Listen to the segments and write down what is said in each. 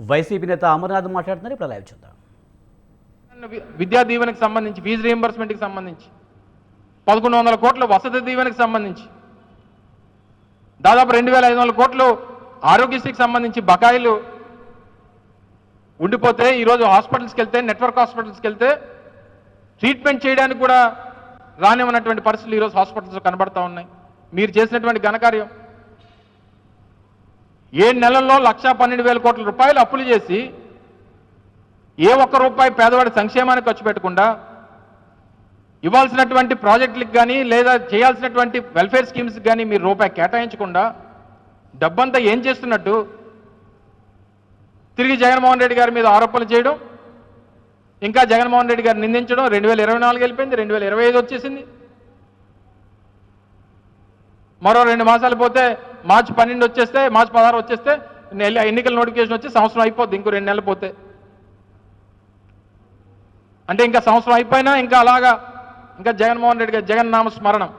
YCP నేత అమర్నాథ్ మాట్లాడుతున్నారు. ఇప్పుడు లైవ్ చూద్దాం. విద్యా దీవెనకి సంబంధించి ఫీజు రీఎంబర్స్మెంట్కి సంబంధించి పదకొండు వందల కోట్ల వసతి దీవెనకి సంబంధించి దాదాపు రెండు వేల ఐదు వందల కోట్లు ఆరోగ్యశ్రీకి సంబంధించి బకాయిలు ఉండిపోతే ఈరోజు హాస్పిటల్స్కి వెళ్తే నెట్వర్క్ హాస్పిటల్స్కి వెళ్తే ట్రీట్మెంట్ చేయడానికి కూడా రానివ్వనటువంటి పరిస్థితులు ఈరోజు హాస్పిటల్స్ కనబడతా ఉన్నాయి. మీరు చేసినటువంటి ఘనకార్యం ఏడు నెలల్లో లక్షా పన్నెండు వేల కోట్ల రూపాయలు అప్పులు చేసి ఏ ఒక్క రూపాయి పేదవాడి సంక్షేమానికి ఖర్చు పెట్టకుండా ఇవ్వాల్సినటువంటి ప్రాజెక్టులకు కానీ లేదా చేయాల్సినటువంటి వెల్ఫేర్ స్కీమ్స్ కానీ మీరు రూపాయి కేటాయించకుండా డబ్బంతా ఏం చేస్తున్నట్టు తిరిగి జగన్మోహన్ రెడ్డి గారి మీద ఆరోపణలు చేయడం ఇంకా జగన్మోహన్ రెడ్డి గారిని నిందించడం రెండు వేల ఇరవై నాలుగు వెళ్ళిపోయింది రెండు వేల ఇరవై ఐదు వచ్చేసింది. మరో రెండు మాసాలు పోతే మార్చి పన్నెండు వచ్చేస్తే మార్చి పదహారు వచ్చేస్తే నెల ఎన్నికల నోటిఫికేషన్ వచ్చి సంవత్సరం అయిపోద్ది ఇంకో రెండు నెలలు పోతే. అంటే ఇంకా సంవత్సరం అయిపోయినా ఇంకా అలాగా ఇంకా జగన్మోహన్ రెడ్డి గారి జగన్ నామ స్మరణం.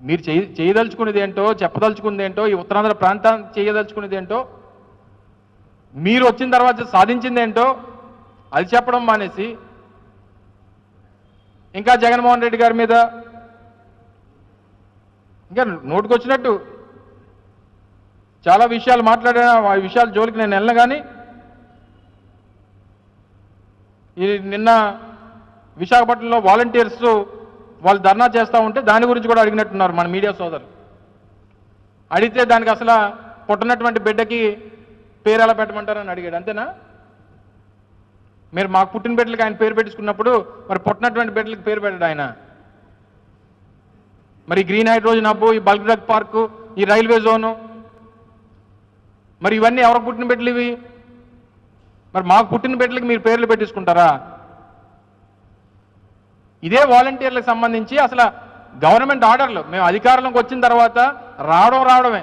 మీరు చేయ చేయదలుచుకునేది ఏంటో చెప్పదలుచుకునేది ఏంటో ఈ ఉత్తరాంధ్ర ప్రాంతాన్ని చేయదలుచుకునేది ఏంటో మీరు వచ్చిన తర్వాత సాధించింది ఏంటో అది చెప్పడం మానేసి ఇంకా జగన్మోహన్ రెడ్డి గారి మీద ఇంకా నోటుకొచ్చినట్టు. చాలా విషయాలు మాట్లాడినా ఆ విషయాల జోలికి నేను వెళ్ళను కానీ ఈ నిన్న విశాఖపట్నంలో వాలంటీర్స్ వాళ్ళు ధర్నా చేస్తూ ఉంటే దాని గురించి కూడా అడిగినట్టున్నారు మన మీడియా సోదరులు. అడిగితే దానికి అసలు పుట్టినటువంటి బిడ్డకి పేరు ఎలా పెట్టమంటారని అడిగాడు. అంతేనా? మీరు మాకు పుట్టిన బిడ్డలకి ఆయన పేరు పెట్టించుకున్నప్పుడు మరి పుట్టినటువంటి బిడ్డలకి పేరు పెట్టాడు ఆయన. మరి గ్రీన్ హైడ్రోజన్ హబ్బు ఈ బల్క్ డ్రగ్ పార్కు ఈ రైల్వే జోను మరి ఇవన్నీ ఎవరికి పుట్టిన బిడ్డలు ఇవి? మరి మాకు పుట్టిన బిడ్డలకి మీరు పేర్లు పెట్టించుకుంటారా? ఇదే వాలంటీర్లకు సంబంధించి అసలు గవర్నమెంట్ ఆర్డర్లు మేము అధికారంలోకి వచ్చిన తర్వాత రావడం రావడమే.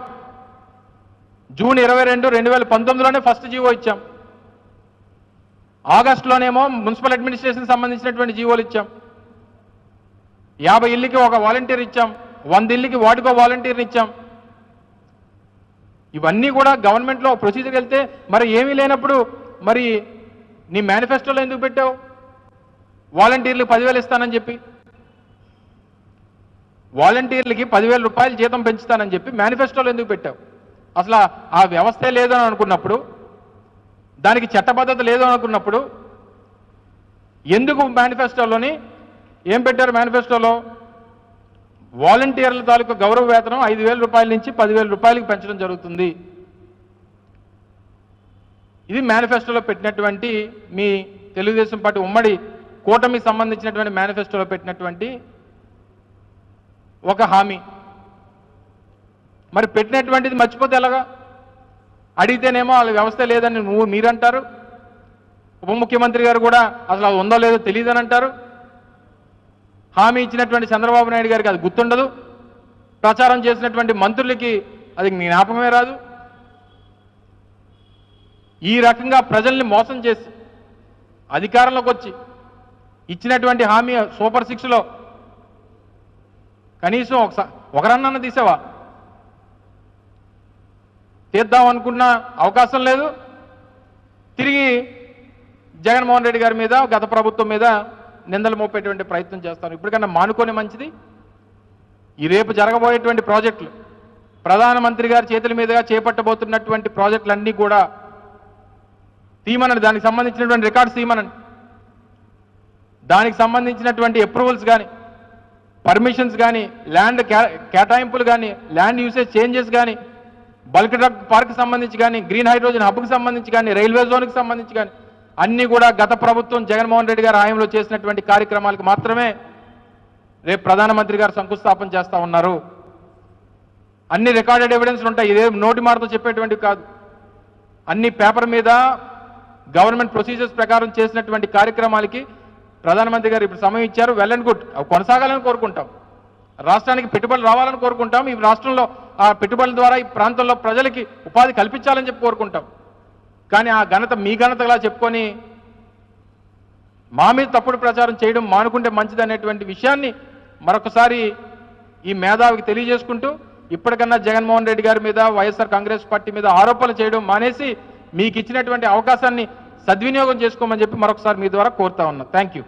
జూన్ ఇరవై రెండు రెండు వేల పంతొమ్మిదిలోనే ఫస్ట్ జీవో ఇచ్చాం. ఆగస్టులోనేమో మున్సిపల్ అడ్మినిస్ట్రేషన్ సంబంధించినటువంటి జీవోలు ఇచ్చాం. యాభై ఇల్లుకి ఒక వాలంటీర్ ఇచ్చాం వంద ఇల్లుకి వాటికో వాలంటీర్ని ఇచ్చాం. ఇవన్నీ కూడా గవర్నమెంట్లో ప్రొసీజర్ వెళ్తే మరి ఏమీ లేనప్పుడు మరి నీ మేనిఫెస్టోలో ఎందుకు పెట్టావు? వాలంటీర్లకు పదివేలు ఇస్తానని చెప్పి. వాలంటీర్లకి పదివేల రూపాయలు జీతం పెంచుతానని చెప్పి మేనిఫెస్టోలో ఎందుకు పెట్టావు? అసలు ఆ వ్యవస్థే లేదని అనుకున్నప్పుడు దానికి చట్టబద్ధత లేదు అనుకున్నప్పుడు ఎందుకు మేనిఫెస్టోలోని ఏం పెట్టారు మేనిఫెస్టోలో వాలంటీర్ల తాలూకు గౌరవ వేతనం ఐదు వేల రూపాయల నుంచి పదివేల రూపాయలకు పెంచడం జరుగుతుంది. ఇది మేనిఫెస్టోలో పెట్టినటువంటి మీ తెలుగుదేశం పార్టీ ఉమ్మడి కూటమికి సంబంధించినటువంటి మేనిఫెస్టోలో పెట్టినటువంటి ఒక హామీ. మరి పెట్టినటువంటిది మర్చిపోతే ఎలాగా? అడిగితేనేమో వాళ్ళ వ్యవస్థ లేదని నువ్వు మీరంటారు. ఉప ముఖ్యమంత్రి గారు కూడా అసలు అది ఉందో లేదో తెలియదని అంటారు. హామీ ఇచ్చినటువంటి చంద్రబాబు నాయుడు గారికి అది గుర్తుండదు. ప్రచారం చేసినటువంటి మంత్రులకి అది జ్ఞాపకమే రాదు. ఈ రకంగా ప్రజల్ని మోసం చేసి అధికారంలోకి వచ్చి ఇచ్చినటువంటి హామీ సూపర్ సిక్స్లో కనీసం ఒకసారి ఒకరన్నా తీసావా? తీద్దాం అనుకున్న అవకాశం లేదు. తిరిగి జగన్మోహన్ రెడ్డి గారి మీద గత ప్రభుత్వం మీద నిందలు మోపేటువంటి ప్రయత్నం చేస్తాను ఇప్పటికన్నా మానుకొని మంచిది. ఈ రేపు జరగబోయేటువంటి ప్రాజెక్టులు ప్రధానమంత్రి గారి చేతుల మీదుగా చేపట్టబోతున్నటువంటి ప్రాజెక్టులన్నీ కూడా తీమనండి దానికి సంబంధించినటువంటి రికార్డ్స్ తీమనండి దానికి సంబంధించినటువంటి అప్రూవల్స్ కానీ పర్మిషన్స్ కానీ ల్యాండ్ కేటాయింపులు కానీ ల్యాండ్ యూసేజ్ చేంజెస్ కానీ బల్క్ డ్రగ్ పార్క్ సంబంధించి కానీ గ్రీన్ హైడ్రోజన్ హబ్కి సంబంధించి కానీ రైల్వే జోన్కి సంబంధించి కానీ అన్నీ కూడా గత ప్రభుత్వం జగన్మోహన్ రెడ్డి గారి హాయంలో చేసినటువంటి కార్యక్రమాలకు మాత్రమే రేపు ప్రధానమంత్రి గారు శంకుస్థాపన చేస్తా ఉన్నారు. అన్ని రికార్డెడ్ ఎవిడెన్స్లు ఉంటాయి. ఇదే నోటి మాటతో చెప్పేటువంటివి కాదు. అన్ని పేపర్ మీద గవర్నమెంట్ ప్రొసీజర్స్ ప్రకారం చేసినటువంటి కార్యక్రమాలకి ప్రధానమంత్రి గారు ఇప్పుడు సమయం ఇచ్చారు. Well and good. అవి కొనసాగాలని కోరుకుంటాం. రాష్ట్రానికి పెట్టుబడులు రావాలని కోరుకుంటాం. ఈ రాష్ట్రంలో ఆ పెట్టుబడుల ద్వారా ఈ ప్రాంతంలో ప్రజలకి ఉపాధి కల్పించాలని చెప్పి కోరుకుంటాం. కానీ ఆ ఘనత మీ ఘనతలా చెప్పుకొని మా మీద తప్పుడు ప్రచారం చేయడం మానుకుంటే మంచిది అనేటువంటి విషయాన్ని మరొకసారి ఈ మేధావికి తెలియజేసుకుంటూ ఇప్పటికన్నా జగన్మోహన్ రెడ్డి గారి మీద వైఎస్ఆర్ కాంగ్రెస్ పార్టీ మీద ఆరోపణలు చేయడం మానేసి మీకు ఇచ్చినటువంటి అవకాశాన్ని సద్వినియోగం చేసుకోమని చెప్పి మరొకసారి మీ ద్వారా కోరుతా ఉన్నా. Thank you